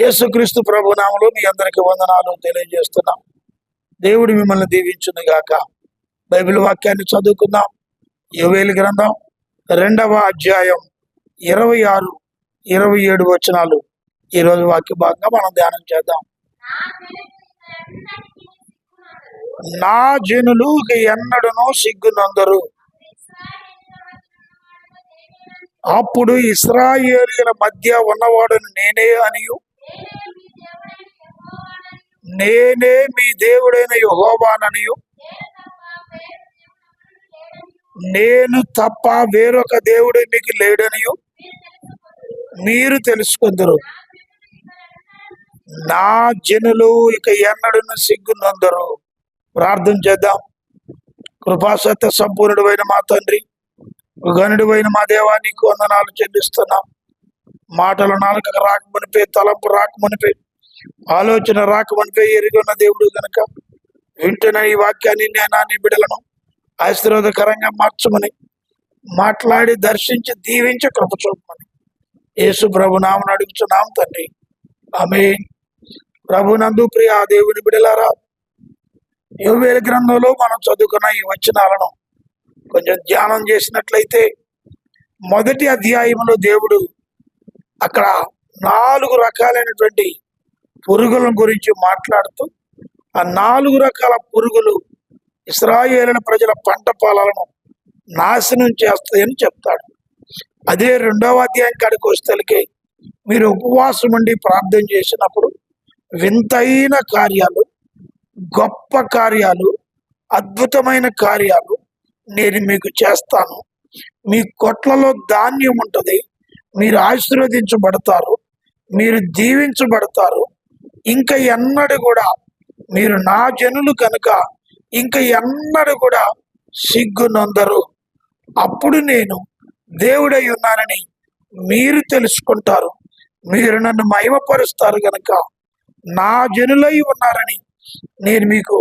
యేసుక్రీస్తు ప్రభునామంలో మీ అందరికి వందనాలు తెలియజేస్తున్నాం. దేవుడు మిమ్మల్ని దీవించును గాక. బైబిల్ వాక్యాన్ని చదువుకుందాం. యువేలు గ్రంథం రెండవ అధ్యాయం ఇరవై ఆరు ఇరవై ఏడు వచనాలు. ఈరోజు వాక్య భాగంగా మనం ధ్యానం చేద్దాం. నా జనులు ఇక ఎన్నడను సిగ్గునందరు. అప్పుడు ఇస్రాయేలీల మధ్య ఉన్నవాడని నేనే అనియు. నేనే మీ దేవుడైన యహోవాననియు. నేను తప్ప వేరొక దేవుడు మీకు లేడనియు. మీరు తెలుసుకుందరు. నా జనులు ఇక ఎన్నడను సిగ్గునందరు. ప్రార్థన చేద్దాం. కృపాసత్య సంపూర్ణుడైన మా తండ్రి గనుడివైన మా దేవా నీకు వందనాలు చెల్లిస్తున్నాం. మాటలు నాలుక రాకమనిపే తలంపు రాకమనిపే ఆలోచన రాకమనిపే ఎరుగున్న దేవుడు కనుక వింటున్న ఈ వాక్యాన్ని నేను నీ బిడలను ఆశీర్వాదకరంగా మార్చమని మాట్లాడి దర్శించి దీవించి కృప చూపమని యేసు ప్రభు నామను అడుగుచున్నాం తండ్రి. ఆమె ప్రభునందు ప్రియ ఆ దేవుని బిడలారా యువేల గ్రంథంలో మనం చదువుకున్న ఈ వచనాలను కొంచెం ధ్యానం చేసినట్లయితే మొదటి అధ్యాయంలో దేవుడు అక్కడ నాలుగు రకాలైనటువంటి పురుగుల గురించి మాట్లాడుతూ ఆ నాలుగు రకాల పురుగులు ఇస్రాయేలిన ప్రజల పంట పొలాలను నాశనం చేస్తాయని చెప్తాడు. అదే రెండవ అధ్యాయం కాడికి వస్తేకి మీరు ఉపవాసం ఉండి ప్రార్థన చేసినప్పుడు వింతైన కార్యాలు గొప్ప కార్యాలు అద్భుతమైన కార్యాలు నేను మీకు చేస్తాను. మీ కొట్లలో ధాన్యం ఉంటుంది మీరు ఆశీర్వదించబడతారు మీరు దీవించబడతారు ఇంకా ఎన్నడూ కూడా మీరు నా జనులు కనుక ఇంకా ఎన్నడూ కూడా సిగ్గునందరు అప్పుడు నేను దేవుడై ఉన్నానని మీరు తెలుసుకుంటారు. మీరు నన్ను మహిమపరుస్తారు గనక నా జనులై ఉన్నారని నేను మీకు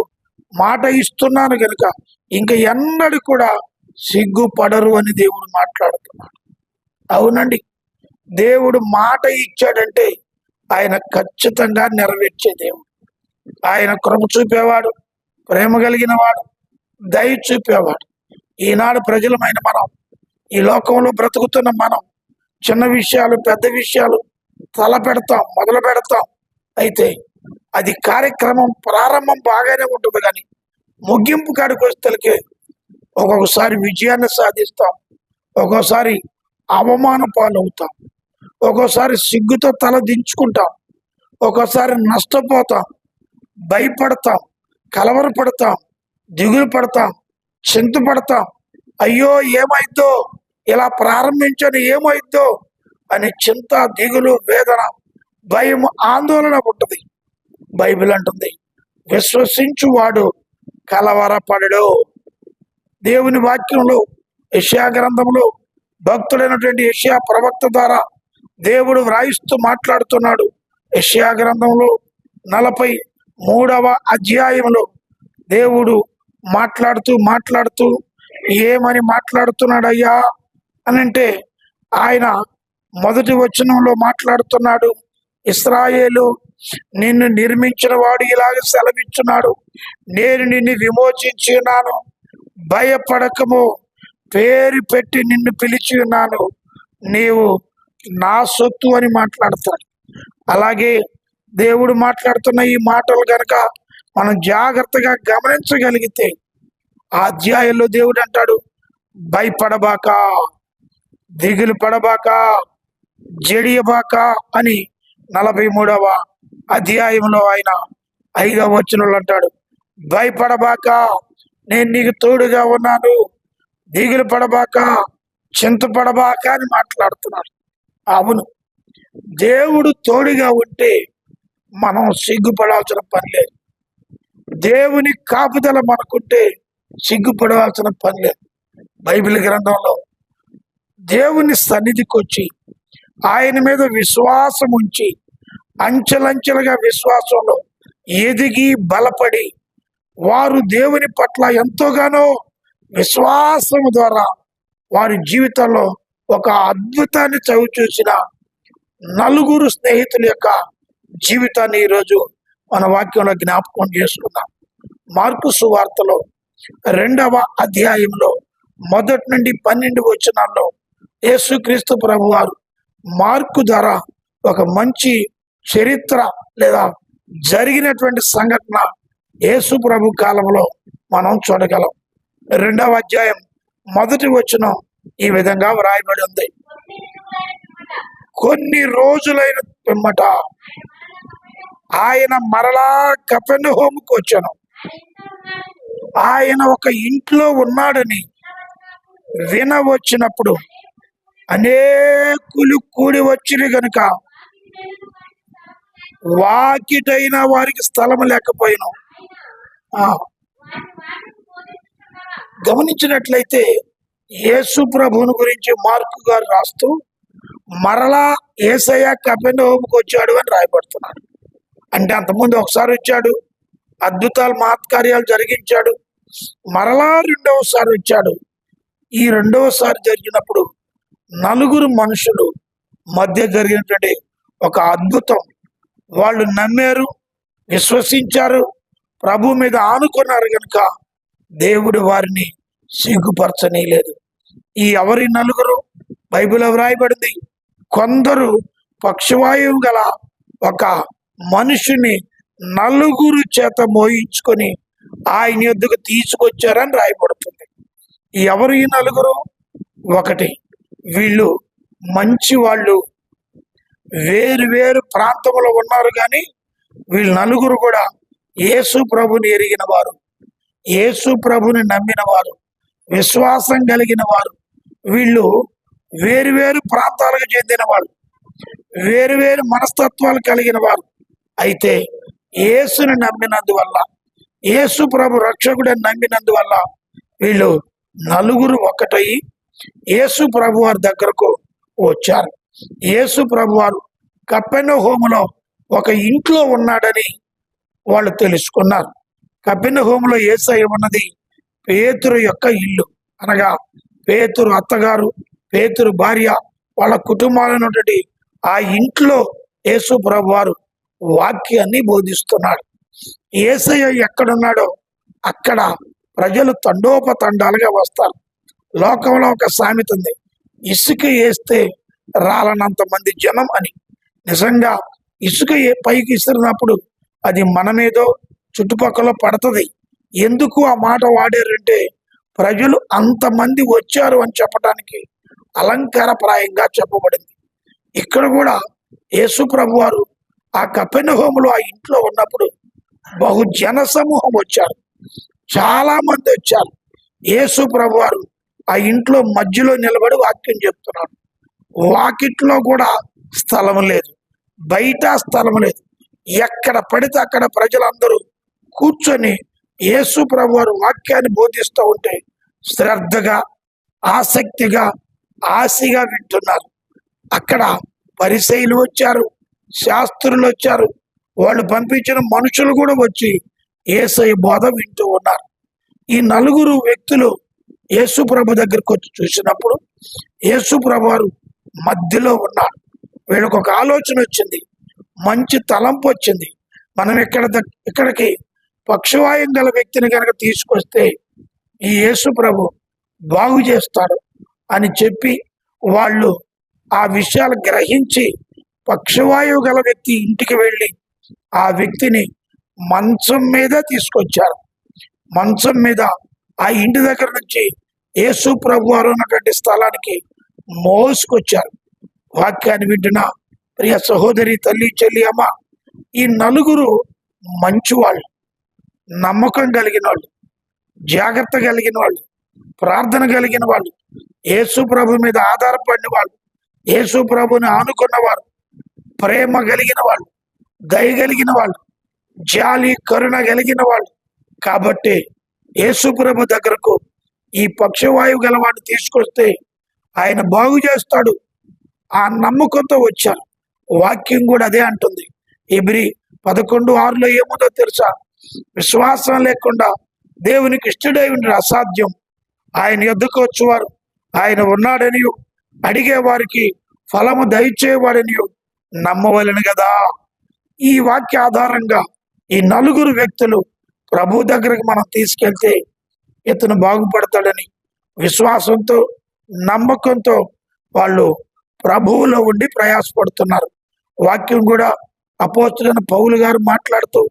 మాట ఇస్తున్నాను కనుక ఇంకా ఎన్నడూ కూడా సిగ్గుపడరు అని దేవుడు మాట్లాడుతున్నాడు. అవునండి. దేవుడు మాట ఇచ్చాడంటే ఆయన ఖచ్చితంగా నెరవేర్చే దేవుడు. ఆయన కృప చూపేవాడు ప్రేమ కలిగిన వాడు దయ చూపేవాడు. ఈనాడు ప్రజలమైన మనం ఈ లోకంలో బ్రతుకుతున్న మనం చిన్న విషయాలు పెద్ద విషయాలు తల పెడతాం మొదలు పెడతాం. అయితే అది కార్యక్రమం ప్రారంభం బాగానే ఉంటుంది కానీ ముగింపు కాడికి వస్తే ఒక్కొక్కసారి విజయాన్ని సాధిస్తాం. ఒక్కోసారి అవమాన పాలవుతాం ఒక్కోసారి సిగ్గుతో తల దించుకుంటాం. ఒక్కోసారి నష్టపోతాం. భయపడతాం. కలవరపడతాం. దిగులు పడతాం. చింతపడతాం అయ్యో ఏమైద్దో ఇలా ప్రారంభించని ఏమైద్దో అని చింత దిగులు వేదన భయం ఆందోళన ఉంటుంది. బైబిల్ అంటుంది విశ్వసించువాడు కలవరపడడు. దేవుని వాక్యంలో యషియా గ్రంథంలో భక్తుడైనటువంటి యషియా ప్రవక్త ద్వారా దేవుడు వ్రాయిస్తూ మాట్లాడుతున్నాడు. యష్యా గ్రంథంలో నలభై మూడవ అధ్యాయంలో దేవుడు మాట్లాడుతూ మాట్లాడుతూ ఏమని మాట్లాడుతున్నాడయ్యా? అని అంటే ఆయన మొదటి వచనంలో మాట్లాడుతున్నాడు. ఇస్రాయేలు నిన్ను నిర్మించిన వాడు ఇలాగ సెలవిచ్చున్నాడు. నేను నిన్ను విమోచించి ఉన్నాను. భయపడకము. పేరు పెట్టి నిన్ను పిలిచి ఉన్నాను. నీవు నా సొత్తు అని మాట్లాడతాడు. అలాగే దేవుడు మాట్లాడుతున్న ఈ మాటలు కనుక మనం జాగ్రత్తగా గమనించగలిగితే ఆ అధ్యాయంలో దేవుడు అంటాడు భయపడబాక దిగులు పడబాక జడియబాక అని నలభై మూడవ అధ్యాయంలో ఆయన ఐదవ వచనంలో అంటాడు భయపడబాక నేను నీకు తోడుగా ఉన్నాను దిగులు పడబాక చింతపడబాక అని మాట్లాడుతున్నాడు. అవును. దేవుడు తోడుగా ఉంటే మనం సిగ్గుపడాల్సిన పని లేదు. దేవుని కాపుదల మనకుంటే సిగ్గుపడవలసిన పని లేదు. బైబిల్ గ్రంథంలో దేవుని సన్నిధికి వచ్చి ఆయన మీద విశ్వాసం ఉంచి అంచెలంచెలుగా విశ్వాసంలో ఎదిగి బలపడి వారు దేవుని పట్ల ఎంతోగానో విశ్వాసము ద్వారా వారి జీవితంలో ఒక అద్భుతాన్ని చవి చూసిన నలుగురు స్నేహితుల యొక్క జీవితాన్ని ఈరోజు మన వాక్యంలో జ్ఞాపకం చేసుకున్నాం మార్కు సువార్తలో రెండవ అధ్యాయంలో మొదటి నుండి పన్నెండు వచనాల్లో యేసుక్రీస్తు ప్రభు వారు మార్కు ద్వారా ఒక మంచి చరిత్ర లేదా జరిగినటువంటి సంఘటన యేసు ప్రభు కాలంలో మనం చూడగలం. రెండవ అధ్యాయం మొదటి వచనం ఈ విధంగా వ్రాయబడి ఉంది. కొన్ని రోజులైన పిమ్మట ఆయన మరలా కపెన్ హోమ్కి వచ్చాను. ఆయన ఒక ఇంట్లో ఉన్నాడని వినవచ్చినప్పుడు అనేకులు కూడి వచ్చిన గనుక వాకిటైన వారికి స్థలం లేకపోయినా. గమనించినట్లయితే యేసు ప్రభువుని గురించి మార్కు గారు రాస్తూ మరలా ఏసయ్య కపెనహోముకి వచ్చాడు అని రాయబడుతున్నాడు. అంటే అంతకుముందు ఒకసారి వచ్చాడు అద్భుతాలు మహత్కార్యాలు జరిగించాడు మరలా రెండవసారి వచ్చాడు. ఈ రెండవసారి జరిగినప్పుడు నలుగురు మనుషులు మధ్య జరిగినటువంటి ఒక అద్భుతం. వాళ్ళు నమ్మారు విశ్వసించారు ప్రభు మీద ఆనుకున్నారు కనుక దేవుడు వారిని సిగ్గుపరచని లేదు ఈ ఎవరి నలుగురు? బైబిల్ వ్రాయబడింది కొందరు పక్షవాయువు గల ఒక మనుషుని నలుగురు చేత మోయించుకొని ఆయన యొద్దకు తీసుకొచ్చారని రాయబడుతుంది. ఎవరు ఈ నలుగురు? ఒకటి వీళ్ళు మంచి వాళ్ళు. వేరు వేరు ప్రాంతంలో ఉన్నారు కానీ వీళ్ళు నలుగురు కూడా యేసు ప్రభుని ఎరిగిన వారు. యేసు ప్రభుని నమ్మిన వారు. విశ్వాసం కలిగిన వారు. వీళ్ళు వేరు వేరు ప్రాంతాలకు చెందిన వాళ్ళు వేరు వేరు మనస్తత్వాలు కలిగిన వారు. అయితే యేసుని నమ్మినందువల్ల యేసు ప్రభు రక్షకుడని నమ్మినందువల్ల వీళ్ళు నలుగురు ఒకటయి యేసు ప్రభు వారి దగ్గరకు వచ్చారు. యేసు ప్రభు వారు కప్పెన హోములో ఒక ఇంట్లో ఉన్నాడని వాళ్ళు తెలుసుకున్నారు. కప్పెన హోములో ఏసై ఉన్నది పేతురు యొక్క ఇల్లు. అనగా పేతురు అత్తగారు పేతురు భార్య వాళ్ళ కుటుంబాలైనటువంటి ఆ ఇంట్లో యేసు ప్రభు వారు వాక్యాన్ని బోధిస్తున్నాడు ఏసయ్య ఎక్కడున్నాడో అక్కడ ప్రజలు తండోపతండాలుగా వస్తారు. లోకంలో ఒక సామెత ఉంది ఇసుక వేస్తే రాలనంత మంది జనం అని. నిజంగా ఇసుక పైకి ఇసిరినప్పుడు అది మనమేదో చుట్టుపక్కల పడుతుంది. ఎందుకు ఆ మాట వాడారంటే ప్రజలు అంతమంది వచ్చారు అని చెప్పడానికి అలంకారప్రాయంగా చెప్పబడింది. ఇక్కడ కూడా యేసు ప్రభు వారు ఆ కపెనహోములో ఆ ఇంట్లో ఉన్నప్పుడు బహు జన సమూహం వచ్చారు. చాలా మంది వచ్చారు. యేసు ప్రభు వారు ఆ ఇంట్లో మధ్యలో నిలబడి వాక్యం చెప్తున్నాడు. వాకిట్లో కూడా స్థలం లేదు. బయట స్థలం లేదు. ఎక్కడ పడితే అక్కడ ప్రజలందరూ కూర్చొని యేసు ప్రభు వారు వాక్యాన్ని బోధిస్తూ ఉంటే శ్రద్ధగా ఆసక్తిగా ఆశగా వింటున్నారు. అక్కడ పరిశైలు వచ్చారు శాస్త్రులు వచ్చారు వాళ్ళు పంపించిన మనుషులు కూడా వచ్చి ఏసై బోధ వింటూ ఉన్నారు. ఈ నలుగురు వ్యక్తులు యేసు ప్రభు దగ్గరికి వచ్చి చూసినప్పుడు యేసు ప్రభు వారు మధ్యలో ఉన్నారు. వీళ్ళకు ఒక ఆలోచన వచ్చింది మంచి తలంపు వచ్చింది. మనం ఇక్కడ ఇక్కడికి పక్షవాయం గల వ్యక్తిని కనుక తీసుకొస్తే ఈ యేసు ప్రభు బాగు చేస్తాడు అని చెప్పి వాళ్ళు ఆ విషయాలు గ్రహించి పక్షవాయువు గల వ్యక్తి ఇంటికి వెళ్ళి ఆ వ్యక్తిని మంచం మీద తీసుకొచ్చారు. మంచం మీద ఆ ఇంటి దగ్గర నుంచి యేసు ప్రభు వారు ఉన్నటువంటి స్థలానికి మోసుకొచ్చారు. వాక్యాన్ని వింటున్న ప్రియ సహోదరి తల్లి చెల్లి అమ్మ ఈ నలుగురు మంచివాళ్ళు. నమ్మకం కలిగిన వాళ్ళు జాగ్రత్త కలిగిన వాళ్ళు ప్రార్థన కలిగిన వాళ్ళు యేసు ప్రభు మీద ఆధారపడిన వాళ్ళు యేసు ప్రభుని ఆనుకున్నవారు ప్రేమ కలిగిన వాళ్ళు దయ కలిగిన వాళ్ళు జాలి కరుణ కలిగిన వాళ్ళు. కాబట్టి యేసు ప్రభు దగ్గరకు ఈ పక్షవాయువు గలవాడిని తీసుకొస్తే ఆయన బాగు చేస్తాడు. ఆ నమ్మకంతో వచ్చారు. వాక్యం కూడా అదే అంటుంది. ఇబ్రి పదకొండు ఆరులో ఏముందో తెలుసా? విశ్వాసం లేకుండా దేవునికి ఇష్టడై ఉండడం అసాధ్యం. ఆయన ఎద్దుకు వచ్చేవారు ఆయన ఉన్నాడని అడిగే వారికి ఫలము దయచేవాడని నమ్మవలను కదా ఈ వాక్య ఆధారంగా ఈ నలుగురు వ్యక్తులు ప్రభు దగ్గరికి మనం తీసుకెళ్తే ఇతను బాగుపడతాడని విశ్వాసంతో నమ్మకంతో వాళ్ళు ప్రభువులో ఉండి ప్రయాసపడుతున్నారు. వాక్యం కూడా అపోస్తులైన పౌలు గారు మాట్లాడుతూ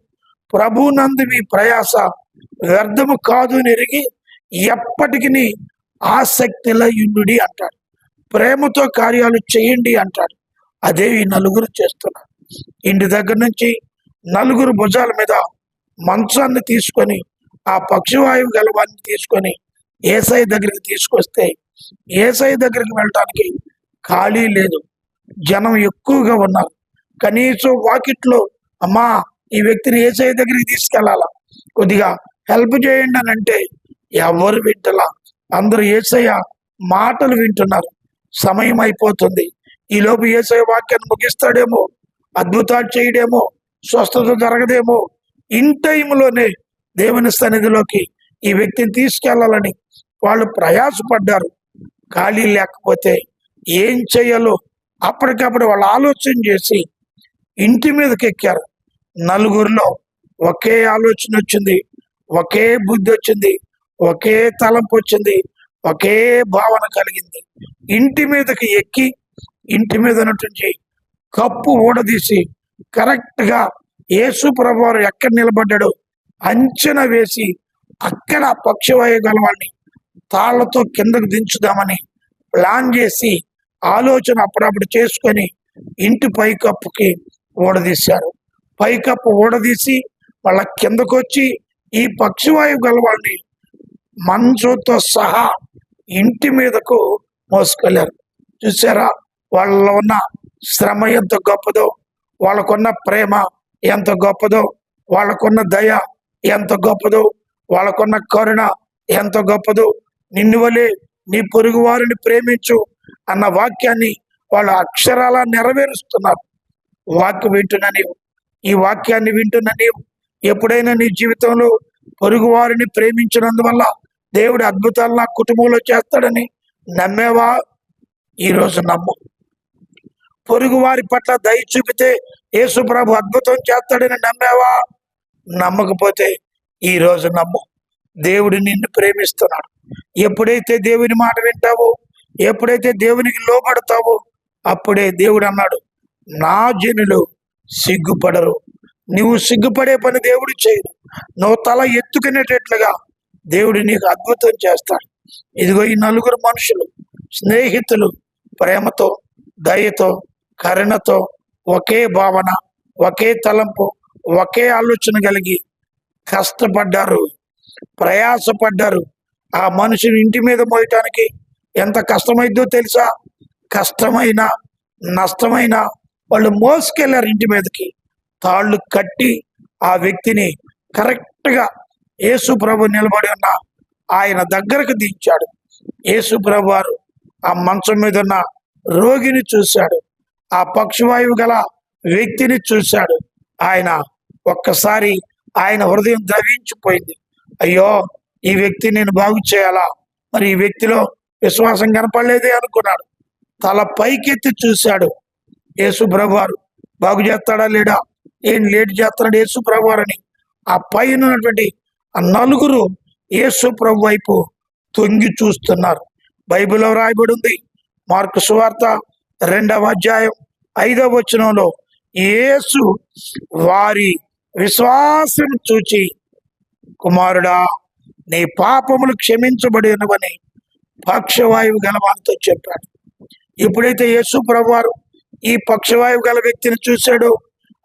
ప్రభునందు మీ ప్రయాస వ్యర్థము కాదు నెరిగి ఎరిగి ఎప్పటికీ ఆసక్తిల అంటాడు. ప్రేమతో కార్యాలు చేయండి అంటాడు. అదే ఈ నలుగురు చేస్తున్నారు. ఇంటి దగ్గర నుంచి నలుగురు భుజాల మీద మంచాన్ని తీసుకొని ఆ పక్షివాయువు గలవాన్ని తీసుకొని ఏసఐ దగ్గరికి తీసుకొస్తే ఏసఐ దగ్గరికి వెళ్ళటానికి ఖాళీ లేదు. జనం ఎక్కువగా ఉన్నారు. కనీసం వాకిట్లో అమ్మా ఈ వ్యక్తిని ఏసై దగ్గరికి తీసుకెళ్ళాలా కొద్దిగా హెల్ప్ చేయండి అని అంటే ఎవరు వింటలా? అందరూ ఏసయ్య మాటలు వింటున్నారు. సమయం అయిపోతుంది. ఈ లోపు ఏసయ్య వాక్యాన్ని ముగిస్తాడేమో అద్భుతాలు చేయడేమో స్వస్థత జరగదేమో ఇన్ టైంలోనే దేవుని సన్నిధిలోకి ఈ వ్యక్తిని తీసుకెళ్ళాలని వాళ్ళు ప్రయాసపడ్డారు. ఖాళీ లేకపోతే ఏం చేయాలో అప్పటికప్పుడు వాళ్ళు ఆలోచన చేసి ఇంటి మీదకి ఎక్కారు. నలుగురిలో ఒకే ఆలోచన వచ్చింది ఒకే బుద్ధి వచ్చింది ఒకే తలంపు వచ్చింది ఒకే భావన కలిగింది. ఇంటి మీదకి ఎక్కి ఇంటి మీద ఉన్నటువంటి కప్పు ఊడదీసి కరెక్ట్గా యేసు ప్రభువారు ఎక్కడ నిలబడ్డాడో అంచనా వేసి అక్కడ పక్షవాయు గలవాడిని తాళ్ళతో కిందకు దించుదామని ప్లాన్ చేసి ఆలోచన అప్పుడప్పుడు చేసుకొని ఇంటి పైకప్పుకి ఊడదీశారు. పైకప్పు ఊడదీసి వాళ్ళ కిందకొచ్చి ఈ పక్షివాయు గలవాడిని మంచుతో సహా ఇంటి మీదకు మోసుకెళ్ళారు. చూసారా వాళ్ళలో ఉన్న శ్రమ ఎంత గొప్పదో వాళ్ళకున్న ప్రేమ ఎంత గొప్పదో వాళ్ళకున్న దయ ఎంత గొప్పదో వాళ్ళకున్న కరుణ ఎంత గొప్పదో నిన్ను వలే నీ పొరుగు వారిని ప్రేమించు అన్న వాక్యాన్ని వాళ్ళు అక్షరాల నెరవేరుస్తున్నారు. వాక్యం వింటున్నా నీవు ఈ వాక్యాన్ని వింటున్న నీవు ఎప్పుడైనా నీ జీవితంలో పొరుగు వారిని ప్రేమించినందువల్ల దేవుడు అద్భుతాలు నా కుటుంబంలో చేస్తాడని నమ్మేవా? ఈరోజు నమ్ము. పొరుగు వారి పట్ల దయ చూపితే యేసు ప్రభు అద్భుతం చేస్తాడని నమ్మేవా? నమ్మకపోతే ఈ రోజు నమ్ము. దేవుడు నిన్ను ప్రేమిస్తున్నాడు. ఎప్పుడైతే దేవుని మాట వింటావో ఎప్పుడైతే దేవునికి లోబడతావో అప్పుడే దేవుడు అన్నాడు నా జనులు సిగ్గుపడరు. నువ్వు సిగ్గుపడే పని దేవుడు చేయడు. నువ్వు తల ఎత్తుకునేటట్లుగా దేవుడు నీకు అద్భుతం చేస్తాడు. ఇదిగో ఈ నలుగురు మనుషులు స్నేహితులు ప్రేమతో దయతో కరుణతో ఒకే భావన ఒకే తలంపు ఒకే ఆలోచన కలిగి కష్టపడ్డారు ప్రయాసపడ్డారు. ఆ మనుషుని ఇంటి మీద మోయటానికి ఎంత కష్టమైందో తెలుసా? కష్టమైన నష్టమైన వాళ్ళు మోసుకెళ్ళారు ఇంటి మీదకి. తాళ్ళు కట్టి ఆ వ్యక్తిని కరెక్ట్గా యేసు ప్రభు నిలబడి ఉన్న ఆయన దగ్గరకు దించాడు. యేసు ప్రభు వారు ఆ మంచం మీద ఉన్న రోగిని చూశాడు. ఆ పక్షవాయువు గల వ్యక్తిని చూశాడు. ఆయన ఒక్కసారి ఆయన హృదయం ద్రవించిపోయింది. అయ్యో ఈ వ్యక్తి నేను బాగు చేయాలా? మరి ఈ వ్యక్తిలో విశ్వాసం కనపడలేదే అనుకున్నాడు. తల పైకెత్తి చూశాడు. యేసు ప్రభువారు బాగు చేస్తాడా లేడా? ఏం లేట్ చేస్తాడు యేసు ప్రభువారు అని ఆ పైన ఉన్నటువంటి ఆ నలుగురు యేసు ప్రభు వైపు తొంగి చూస్తున్నారు. బైబిల్లో రాయబడి ఉంది మార్కు సువార్త రెండవ అధ్యాయం ఐదవ వచనంలో యేసు వారి విశ్వాసం చూచి కుమారుడా నీ పాపములు క్షమించబడినవని పక్షవాయువు గలవానితో చెప్పాడు. ఎప్పుడైతే యేసు ప్రభువారు ఈ పక్షవాయువు గల వ్యక్తిని చూశాడు.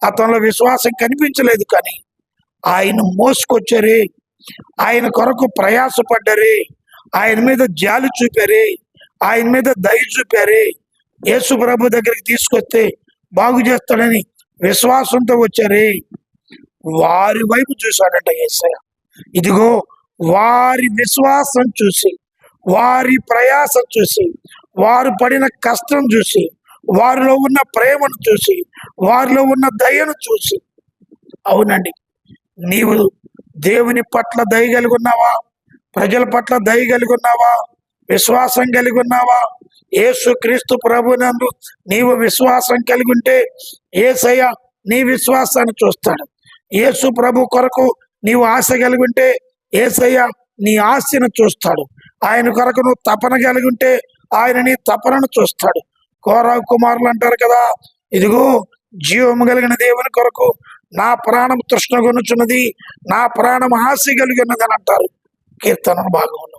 అతనిలో విశ్వాసం కనిపించలేదు కానీ ఆయన మోసుకొచ్చారే. ఆయన కొరకు ప్రయాసపడ్డరే. ఆయన మీద జాలి చూపారే. ఆయన మీద దయ చూపారే. యేసు ప్రభు దగ్గరికి తీసుకొస్తే బాగు చేస్తాడని విశ్వాసంతో వచ్చారే. వారి వైపు చూశాడంట ఏసయ ఇదిగో వారి విశ్వాసం చూసి వారి ప్రయాసం చూసి వారు పడిన కష్టం చూసి వారిలో ఉన్న ప్రేమను చూసి వారిలో ఉన్న దయను చూసి. అవునండి. నీవు దేవుని పట్ల దయ కలిగి ఉన్నావా? ప్రజల పట్ల దయ కలిగి ఉన్నావా? విశ్వాసం కలిగి ఉన్నావా? యేసు క్రీస్తు ప్రభునందు నీవు విశ్వాసం కలిగి ఉంటే ఏసయ్య నీ విశ్వాసాన్ని చూస్తాడు. యేసు ప్రభు కొరకు నీవు ఆశ కలిగి ఉంటే ఏసయ్య నీ ఆశను చూస్తాడు. ఆయన కొరకు నువ్వు తపన కలిగి ఉంటే ఆయన నీ తపనను చూస్తాడు. కోరా కుమారులు అంటారు కదా. ఇదిగో జీవము కలిగిన దేవుని కొరకు నా ప్రాణం తృష్ణగొనుచున్నది నా ప్రాణం ఆశ కలిగినది అని అంటారు. కీర్తన భాగంలో.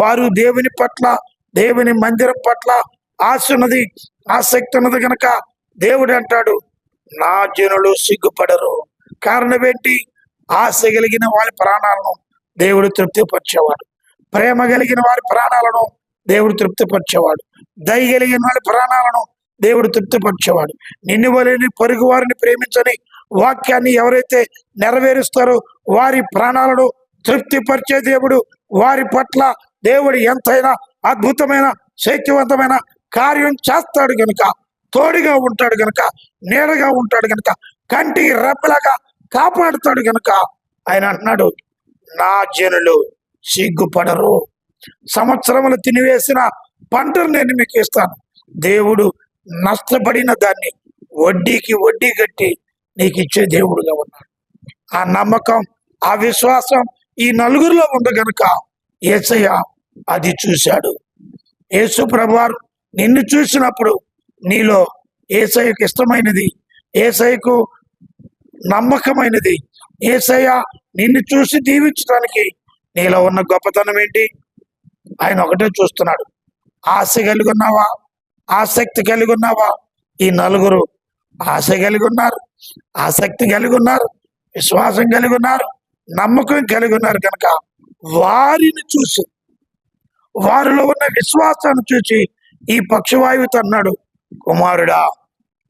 వారు దేవుని పట్ల దేవుని మందిరం పట్ల ఆశ ఉన్నది ఆసక్తి ఉన్నది కనుక దేవుడు అంటాడు నా జనులు సిగ్గుపడరు. కారణం ఏంటి? ఆశ కలిగిన వారి ప్రాణాలను దేవుడు తృప్తిపరిచేవాడు. ప్రేమ కలిగిన వారి ప్రాణాలను దేవుడు తృప్తిపరిచేవాడు. దయగలిగిన వారి ప్రాణాలను దేవుడు తృప్తిపరిచేవాడు. నిన్ను వలని పొరుగు వారిని ప్రేమించని వాక్యాన్ని ఎవరైతే నెరవేరుస్తారో వారి ప్రాణాలను తృప్తిపరిచే దేవుడు వారి పట్ల దేవుడు ఎంతైనా అద్భుతమైన శక్తివంతమైన కార్యం చేస్తాడు గనుక తోడుగా ఉంటాడు గనుక నీడగా ఉంటాడు గనుక కంటికి రెప్పలాగా కాపాడుతాడు గనుక ఆయన అంటున్నాడు నా జనులు సిగ్గుపడరు. సంవత్సరములు తినివేసిన పంటను నేను మీకు ఇస్తాను. దేవుడు నష్టపడిన దాన్ని వడ్డీకి వడ్డీ కట్టి నీకు ఇచ్చే దేవుడుగా ఉన్నాడు. ఆ నమ్మకం ఆ విశ్వాసం ఈ నలుగురిలో ఉంది ఏసయ్య అది చూశాడు. యేసు ప్రభువారు నిన్ను చూసినప్పుడు నీలో ఏసయ్యకు ఇష్టమైనది ఏసయ్యకు నమ్మకమైనది ఏసయ్య నిన్ను చూసి దీవించడానికి నీలో ఉన్న గొప్పతనం ఏంటి? ఆయన ఒకటే చూస్తున్నాడు. ఆశ కలిగి ఉన్నావా? ఆసక్తి కలిగి ఉన్నావా? ఈ నలుగురు ఆశ కలిగి ఉన్నారు ఆసక్తి కలిగి ఉన్నారు విశ్వాసం కలిగి ఉన్నారు నమ్మకం కలిగి ఉన్నారు కనుక వారిని చూసి వారిలో ఉన్న విశ్వాసాన్ని చూసి ఈ పక్షవాయువుతో అన్నాడు కుమారుడా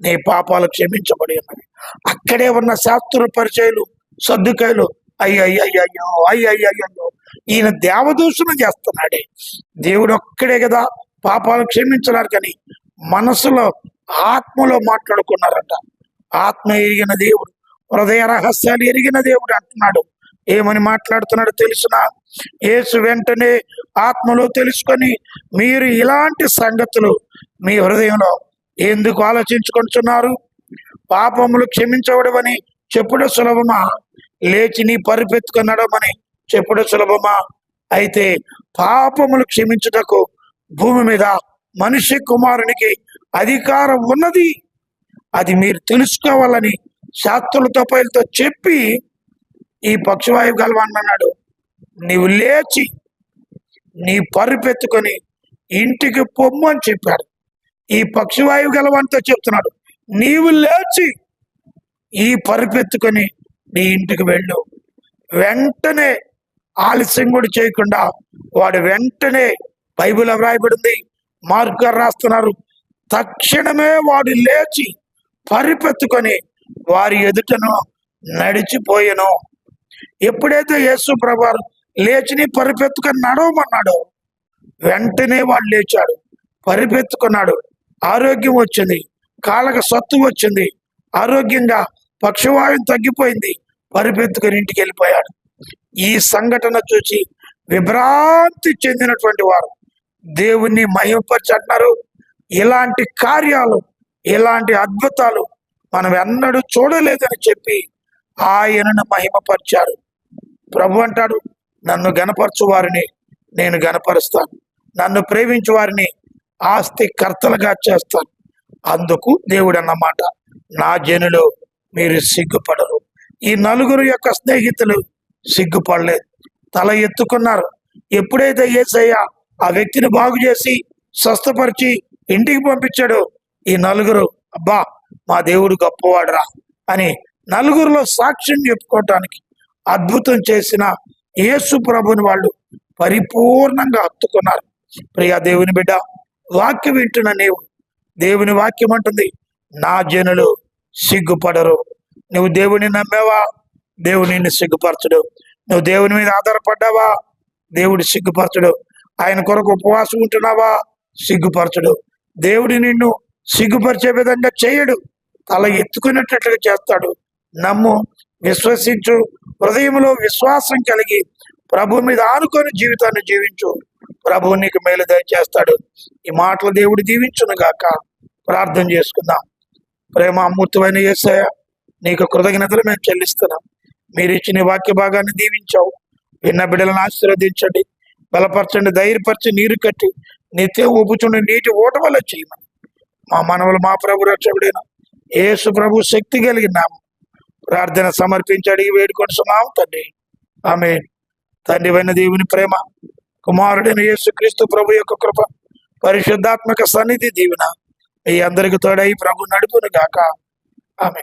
నీ పాపాలు క్షమించబడి ఉన్నవి అక్కడే ఉన్న శాస్త్ర పరిచయలు సర్దుకాయలు అయ్యయ్యయ్యో అయ్యయ్యయ్యో ఈయన దేవదూషణ చేస్తున్నాడే. దేవుడు ఒక్కడే కదా పాపాలు క్షమించలేరు కానీ మనసులో ఆత్మలో మాట్లాడుకున్నారట. ఆత్మ ఎరిగిన దేవుడు హృదయ రహస్యాలు ఎరిగిన దేవుడు అంటున్నాడు. ఏమని మాట్లాడుతున్నాడు తెలిసిన? యేసు వెంటనే ఆత్మలో తెలుసుకొని మీరు ఇలాంటి సంగతులు మీ హృదయంలో ఎందుకు ఆలోచించుకుంటున్నారు? పాపములు క్షమించవడమని చెప్పుడు సులభమా? లేచి నీ పరిపెత్తుకుని నడవమని చెప్పుడు సులభమా? అయితే పాపములు క్షమించుటకు భూమి మీద మనిషి కుమారునికి అధికారం ఉన్నది. అది మీరు తెలుసుకోవాలని శాస్త్రులతో పైలతో చెప్పి ఈ పక్షవాయు గలవన్నాడు నీవు లేచి నీ పరుపెత్తుకొని ఇంటికి పొమ్ము అని చెప్పాడు. ఈ పక్షవాయువు గలవంతో చెప్తున్నాడు. నీవు లేచి ఈ పరుపెత్తుకొని నీ ఇంటికి వెళ్ళు. వెంటనే ఆలస్యం కూడా చేయకుండా వాడు వెంటనే బైబిల్ వ్రాయబడింది. మార్క్ గారు రాస్తున్నారు. తక్షణమే వాడు లేచి పరిపెత్తుకొని వారి ఎదుటను నడిచిపోయాను. ఎప్పుడైతే యేసు ప్రభారు లేచిని పరిపెత్తుకొని నడవమన్నాడో వెంటనే వాడు లేచాడు. పరిపెత్తుకున్నాడు. ఆరోగ్యం వచ్చింది. కాళ్ళకు సత్తు వచ్చింది. ఆరోగ్యంగా పక్షవాయువు తగ్గిపోయింది. పరిపెత్తుకుని ఇంటికి వెళ్ళిపోయాడు. ఈ సంఘటన చూసి విభ్రాంతి చెందినటువంటి వారు. దేవుణ్ణి మహిమపరిచి అంటున్నారు ఇలాంటి కార్యాలు ఇలాంటి అద్భుతాలు మనం ఎన్నడూ చూడలేదని చెప్పి ఆయనను మహిమపరిచారు ప్రభు అంటాడు నన్ను గనపరచు వారిని నేను గనపరుస్తాను నన్ను ప్రేమించు వారిని ఆస్తి కర్తలుగా చేస్తాను. అందుకు దేవుడు అన్నమాట నా జనులు మీరు సిగ్గుపడరు. ఈ నలుగురు యొక్క స్నేహితులు సిగ్గుపడలేదు. తల ఎత్తుకున్నారు. ఎప్పుడైతే ఏసయ్య ఆ వ్యక్తిని బాగు చేసి స్వస్థపరిచి ఇంటికి పంపించాడో ఈ నలుగురు అబ్బా మా దేవుడు గొప్పవాడురా అని నలుగురిలో సాక్ష్యం చెప్పుకోవటానికి అద్భుతం చేసిన యేసు ప్రభుని వాళ్ళు పరిపూర్ణంగా హత్తుకున్నారు. ప్రియా దేవుని బిడ్డ వాక్యం వింటున్న నీవు. దేవుని వాక్యం అంటుంది నా జనులు సిగ్గుపడరు. నువ్వు దేవుని నమ్మావా? దేవుడు నిన్ను సిగ్గుపరచడు. నువ్వు దేవుని మీద ఆధారపడ్డావా? దేవుడు సిగ్గుపరచడు. ఆయన కొరకు ఉపవాసం ఉంటున్నావా? సిగ్గుపరచడు. దేవుడు నిన్ను సిగ్గుపరిచే విధంగా చేయడు. తల ఎత్తుకునేటట్లుగా చేస్తాడు. నమ్ము విశ్వసించు హృదయంలో విశ్వాసం కలిగి ప్రభు మీద ఆనుకొని జీవితాన్ని జీవించు. ప్రభువు నీకు మేలు దయచేస్తాడు. ఈ మాటలు దేవుడు దీవించును గాక ప్రార్థన చేసుకుందాం. ప్రేమ అమూర్తమైన యేసయ్య నీకు కృతజ్ఞతలు మేము చెల్లిస్తున్నాం. మీరు ఇచ్చిన వాక్య భాగాన్ని దీవించావు. విన్న బిడ్డలను ఆశీర్వదించండి. బలపరచండి ధైర్యపరచి నీరు కట్టి నిత్యం ఊపుచుండి నీటి ఓట వల్ల చేయమని. మా మనవలు మా ప్రభు రక్షకుడైన ఏసు ప్రభు శక్తి కలిగినాము ప్రార్థన సమర్పించి అడిగి వేడుకొనిస్తున్నాం తండ్రి. ఆమె తండ్రి దేవుని ప్రేమ కుమారుడైన యేసు క్రీస్తు ప్రభు యొక్క కృప పరిశుద్ధాత్మక సన్నిధి దీవెన. ఈ అందరికి తోడై ప్రభు నడుపును గాక. ఆమె